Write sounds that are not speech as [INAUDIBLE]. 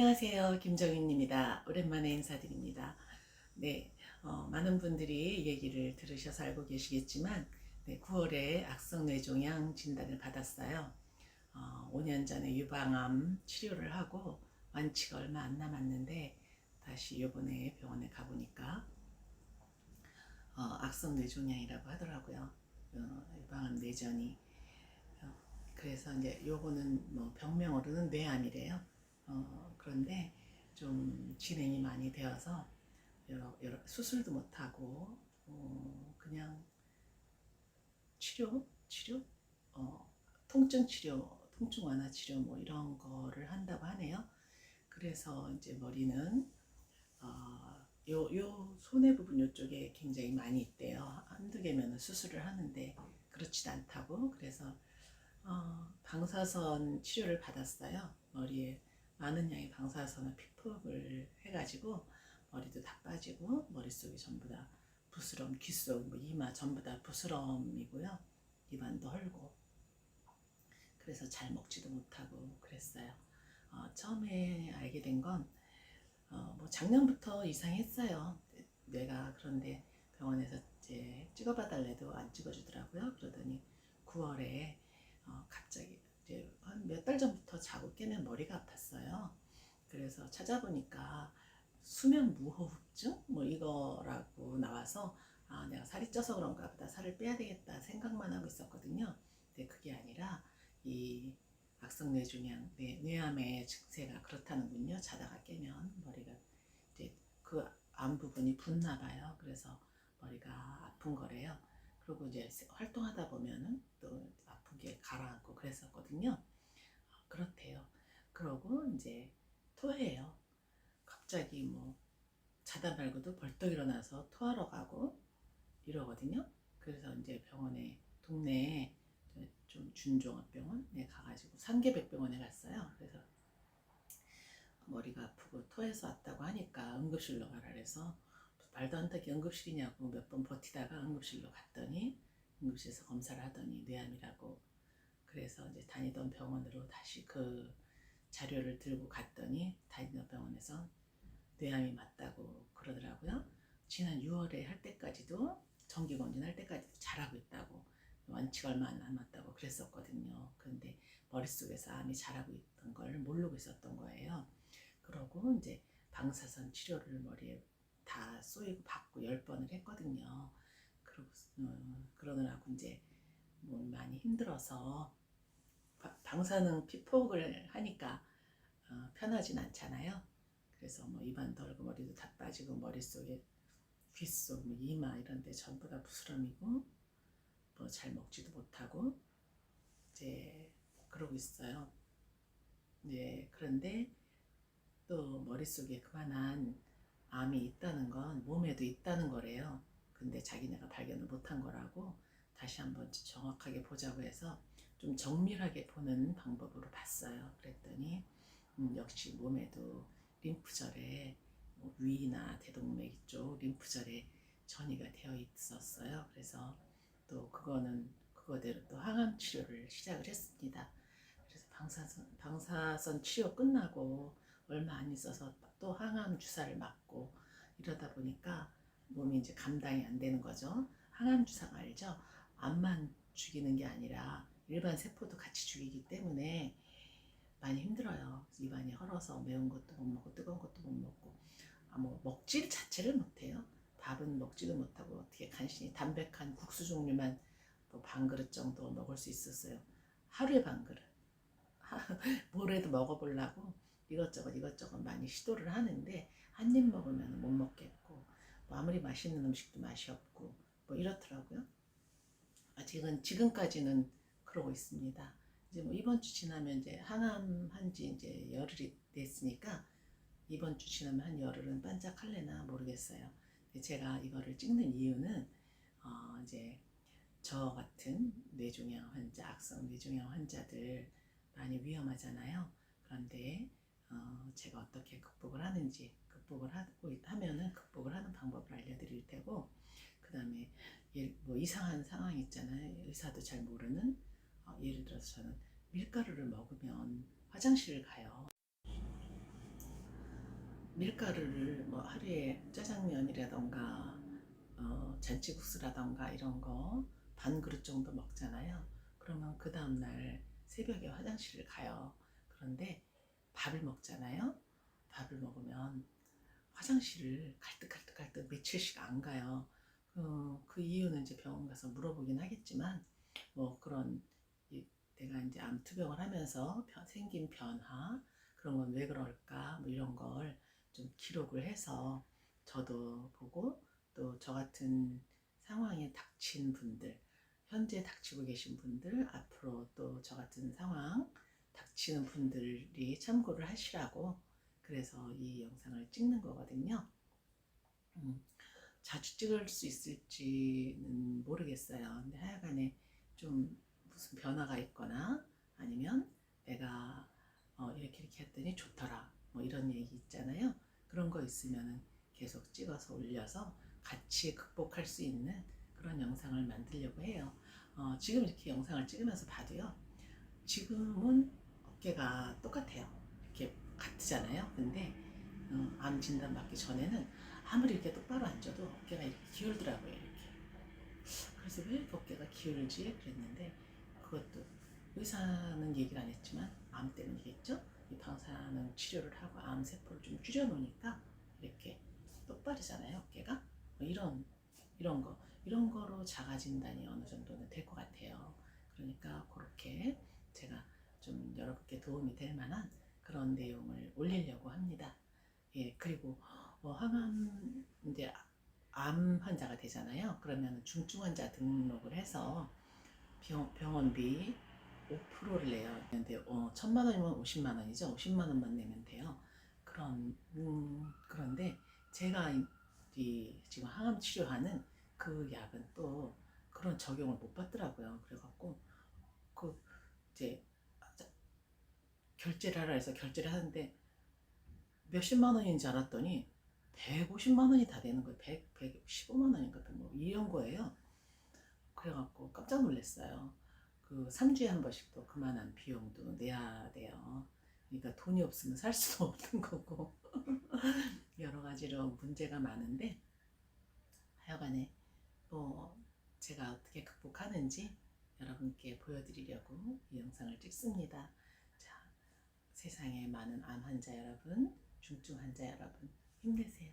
안녕하세요. 김정윤입니다. 오랜만에 인사드립니다. 네, 어, 많은 분들이 이 얘기를 들으셔서 알고 계시겠지만, 네, 9월에 악성 뇌종양 진단을 받았어요. 어, 5년 전에 유방암 치료를 하고 완치가 얼마 안 남았는데, 다시 이번에 병원에 가보니까, 어, 악성 뇌종양이라고 하더라고요. 어, 유방암 내전이. 어, 그래서 이제 요거는 뭐 병명으로는 뇌암이래요. 어, 그런데 좀 진행이 많이 되어서 여러, 여러 수술도 못하고 어, 그냥 치료, 치료, 어, 통증 치료, 통증 완화 치료 뭐 이런 거를 한다고 하네요. 그래서 이제 머리는 어, 요, 요 손의 부분 요쪽에 굉장히 많이 있대요. 한두 개면 수술을 하는데 그렇지도 않다고 그래서 어, 방사선 치료를 받았어요. 머리에 많은 양의 방사선을 피폭을 해가지고 머리도 다 빠지고 머릿속이 전부 다 부스럼, 귓속, 뭐 이마 전부 다 부스럼이고요. 입안도 헐고 그래서 잘 먹지도 못하고 그랬어요. 어, 처음에 알게 된건 어, 뭐 작년부터 이상했어요. 뇌가 그런데 병원에서 이제 찍어봐 달래도 안 찍어주더라고요. 그러더니 9월에 어, 갑자기 한 몇 달 전부터 자고 깨면 머리가 아팠어요. 그래서 찾아보니까 수면 무호흡증 뭐 이거라고 나와서 아 내가 살이 쪄서 그런가 보다 살을 빼야 되겠다 생각만 하고 있었거든요. 근데 그게 아니라 이 악성 뇌종양 뇌, 뇌암의 증세가 그렇다는군요. 자다가 깨면 머리가 이제 그 암 부분이 붓나 봐요. 그래서 머리가 아픈 거래요. 그리고 이제 활동하다 보면은 또 아픈 게 가라앉고 그랬었거든요. 어, 그렇대요. 그러고 이제 토해요. 갑자기 뭐 자다 말고도 벌떡 일어나서 토하러 가고 이러거든요. 그래서 이제 병원에 동네에 좀 준종합병원에 가가지고 상계백병원에 갔어요. 그래서 머리가 아프고 토해서 왔다고 하니까 응급실로 가라 그래서 말도 안 되게 응급실이냐고 몇 번 버티다가 응급실로 갔더니 응급실에서 검사를 하더니 뇌암이라고 그래서 이제 다니던 병원으로 다시 그 자료를 들고 갔더니 다니던 병원에서 뇌암이 맞다고 그러더라고요. 지난 6월에 할 때까지도 정기 검진 할 때까지도 잘하고 있다고 완치가 얼마 안 남았다고 그랬었거든요. 그런데 머릿속에서 암이 자라고 있던 걸 모르고 있었던 거예요. 그러고 이제 방사선 치료를 머리에 다 쏘이고 받고 열 번을 했거든요. 그러고 어, 그러느라고 이제 뭐 많이 힘들어서 바- 방사능 피폭을 하니까 어, 편하진 않잖아요. 그래서 뭐 입안 덜고 머리도 다 빠지고 머릿속에 귓속, 뭐 이마 이런 데 전부 다 부스럼이고 뭐 잘 먹지도 못하고 이제 그러고 있어요. 네, 그런데 또 머릿속에 그만한 암이 있다는 건 몸에도 있다는 거래요. 근데 자기네가 발견을 못한 거라고 다시 한번 정확하게 보자고 해서 좀 정밀하게 보는 방법으로 봤어요. 그랬더니 음, 역시 몸에도 림프절에 뭐 위나 대동맥 쪽 림프절에 전이가 되어 있었어요. 그래서 또 그거는 그거대로 또 항암 치료를 시작을 했습니다. 그래서 방사선 방사선 치료 끝나고 얼마 안 있어서 또 항암 주사를 맞고 이러다 보니까 몸이 이제 감당이 안 되는 거죠. 항암 주사가 알죠? 암만 죽이는 게 아니라 일반 세포도 같이 죽이기 때문에 많이 힘들어요. 입안이 헐어서 매운 것도 못 먹고 뜨거운 것도 못 먹고 아, 뭐 먹질 자체를 못해요. 밥은 먹지도 못하고 어떻게 간신히 담백한 국수 종류만 뭐 반 그릇 정도 먹을 수 있었어요. 하루에 반 그릇. [LAUGHS] 뭐래도 먹어보려고 이것저것 이것저것 많이 시도를 하는데 한 입 먹으면 못 먹겠고 뭐 아무리 맛있는 음식도 맛이 없고 뭐 이렇더라고요. 아직은 지금까지는 그러고 있습니다. 이제 뭐 이번 주 지나면 이제 항암 한 지 이제 열흘이 됐으니까 이번 주 지나면 한 열흘은 반짝할래나 모르겠어요. 제가 이거를 찍는 이유는 어 이제 저 같은 뇌종양 환자, 악성 뇌종양 환자들 많이 위험하잖아요. 그런데 어 제가 어떻게 극복을 하는지 극복을 하고 있- 하면은 극복을 하는 방법을 알려드릴 테고 그 다음에 뭐 이상한 상황 있잖아요. 의사도 잘 모르는 어, 예를 들어서 저는 밀가루를 먹으면 화장실을 가요. 밀가루를 뭐 하루에 짜장면이라던가 어, 잔치국수라던가 이런 거 반 그릇 정도 먹잖아요. 그러면 그 다음날 새벽에 화장실을 가요. 그런데 밥을 먹잖아요. 밥을 먹으면 화장실을 갈등갈등갈등 며칠씩 안 가요. 그, 그 이유는 이제 병원 가서 물어보긴 하겠지만 뭐 그런 이- 내가 이제 암투병을 하면서 변- 생긴 변화 그런 건 왜 그럴까 뭐 이런 걸 좀 기록을 해서 저도 보고 또 저 같은 상황에 닥친 분들 현재 닥치고 계신 분들 앞으로 또 저 같은 상황 닥치는 분들이 참고를 하시라고 그래서 이 영상을 찍는 거거든요. 음, 자주 찍을 수 있을지는 모르겠어요. 근데 하여간에 좀 무슨 변화가 있거나 아니면 내가 어, 이렇게 이렇게 했더니 좋더라 뭐 이런 얘기 있잖아요. 그런 거 있으면은 계속 찍어서 올려서 같이 극복할 수 있는 그런 영상을 만들려고 해요. 어, 지금 이렇게 영상을 찍으면서 봐도요. 지금은 어깨가 똑같아요. 같잖아요. 근데 어, 암 진단 받기 전에는 아무리 이렇게 똑바로 앉아도 어깨가 이렇게 기울더라고요. 이렇게. 그래서 왜 이렇게 어깨가 기울지? 그랬는데 그것도 의사는 얘기를 안 했지만 암 때문이겠죠? 이 방사능 치료를 하고 암 세포를 좀 줄여 놓으니까 이렇게 똑바르잖아요. 어깨가. 뭐 이런 이런 거 이런 거로 진단이 어느 정도는 될 것 같아요. 그러니까 그렇게 제가 좀 여러분께 도움이 될 만한 그런 내용을 올리려고 합니다. 예, 그리고 뭐 항암 이제 암 환자가 되잖아요. 그러면 중증 환자 등록을 해서 병, 병원비 5%를 내요. 근데 어, 천만 원이면 50만 원이죠. 50만 원만 내면 돼요. 그런 음, 그런데 제가 이, 이 지금 항암 치료하는 그 약은 또 그런 적용을 못 받더라고요. 그래갖고 그 이제 결제를 하라 해서 결제를 하는데 몇십만 원인 줄 알았더니 150만 원이 다 되는 거예요. 100, 115만 원인가 뭐 이런 거예요. 그래갖고 깜짝 놀랐어요. 그 3주에 한 번씩 또 그만한 비용도 내야 돼요. 그러니까 돈이 없으면 살 수도 [LAUGHS] 없는 거고 [LAUGHS] 여러 가지로 문제가 많은데 하여간에 뭐 제가 어떻게 극복하는지 여러분께 보여드리려고 이 영상을 찍습니다. 자, 세상에 많은 암 환자 여러분, 중증 환자 여러분 힘내세요.